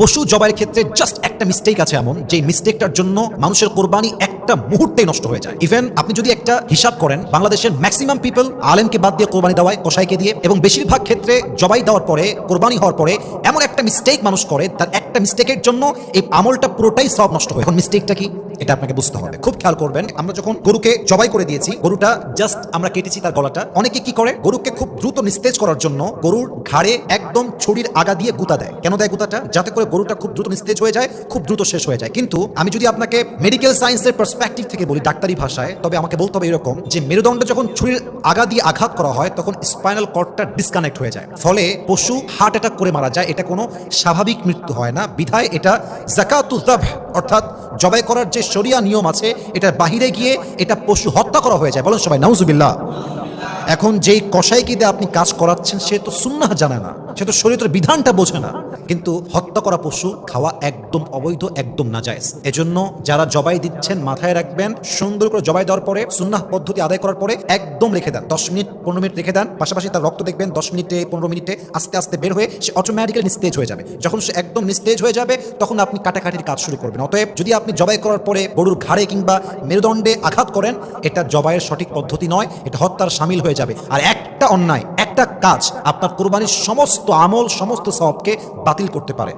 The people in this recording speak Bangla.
পশু জবাইয়ের ক্ষেত্রে জাস্ট একটা মিস্টেক আছে এমন যে মিস্টেকটার জন্য মানুষের কোরবানি একটা মুহূর্তেই নষ্ট হয়ে যায়। ইভেন আপনি যদি একটা হিসাব করেন, বাংলাদেশের ম্যাক্সিমাম পিপল আলেমকে বাদ দিয়ে কোরবানি দেওয়ায় কষাইকে দিয়ে, এবং বেশিরভাগ ক্ষেত্রে জবাই দেওয়ার পরে, কোরবানি হওয়ার পরে, এমন একটা মিস্টেক মানুষ করে, তার একটা মিস্টেকের জন্য এই আমলটা পুরোটাই সব নষ্ট হয়। এখন মিস্টেকটা কি? এটা আপনাকে বুঝতে হবে। খুব খেয়াল করবেন, আমরা যখন গরুকে জবাই করে দিয়েছি, গরুটা জাস্ট আমরা কেটেছি তার গলাটা, অনেকে কি করে? গরুকে খুব দ্রুত নিস্তেজ করার জন্য গরুর ঘাড়ে একদম ছড়ির আগা দিয়ে গুতা দেয়। কেন দেয় গুতাটা? যাতে করে গরুটা খুব দ্রুত নিস্তেজ হয়ে যায়, খুব দ্রুত শেষ হয়ে যায়। কিন্তু আমি যদি আপনাকে মেডিকেল সায়েন্সের পার্সপেক্টিভ থেকে বলি, ডাক্তারি ভাষায়, তবে আমাকে বলতে হবে এরকম যে, মেরুদণ্ড যখন ছুরির আগা দিয়ে আঘাত করা হয়, তখন স্পাইনাল কর্ডটা ডিসকানেক্ট হয়ে যায়। ফলে পশু হার্ট অ্যাটাক করে মারা যায়। এটা কোনো স্বাভাবিক মৃত্যু হয় না। বিধায় এটা জাকাতুজাব অর্থাৎ জবাই করার যে সরিয়া নিয়ম আছে এটা বাহিরে গিয়ে এটা পশু হত্যা করা হয়ে যায়। বলেন সবাই, নাউজুবিল্লাহ। এখন যেই কসাইকে দিয়ে আপনি কাজ করাচ্ছেন, সে তো সুন্নাহ জানে না, সে তো শরীরের বিধানটা বোঝে না। কিন্তু হত্যা করা পশু খাওয়া একদম অবৈধ, একদম নাজায়েজ। এজন্য যারা জবাই দিচ্ছেন, মাথায় রাখবেন, সুন্দর করে জবাই দেওয়ার পরে, সুন্নাহ পদ্ধতি আদায় করার পরে একদম রেখে দেন। দশ মিনিট, পনেরো মিনিট রেখে দেন। পাশাপাশি তার রক্ত দেখবেন, দশ মিনিটে, পনেরো মিনিটে আস্তে আস্তে বের হয়ে সে অটোমেটিক্যালি নিস্তেজ হয়ে যাবে। যখন সে একদম নিস্তেজ হয়ে যাবে, তখন আপনি কাটাকাটির কাজ শুরু করবেন। অতএব যদি আপনি জবাই করার পরে গরুর ঘাড়ে কিংবা মেরুদণ্ডে আঘাত করেন, এটা জবাইয়ের সঠিক পদ্ধতি নয়, এটা হত্যার সামিল হয়ে যাবে। আর একটা অন্যায়, একটা কাজ আপনার কোরবানির সমস্ত আমল, সমস্ত সবকে বাতিল করতে পারে।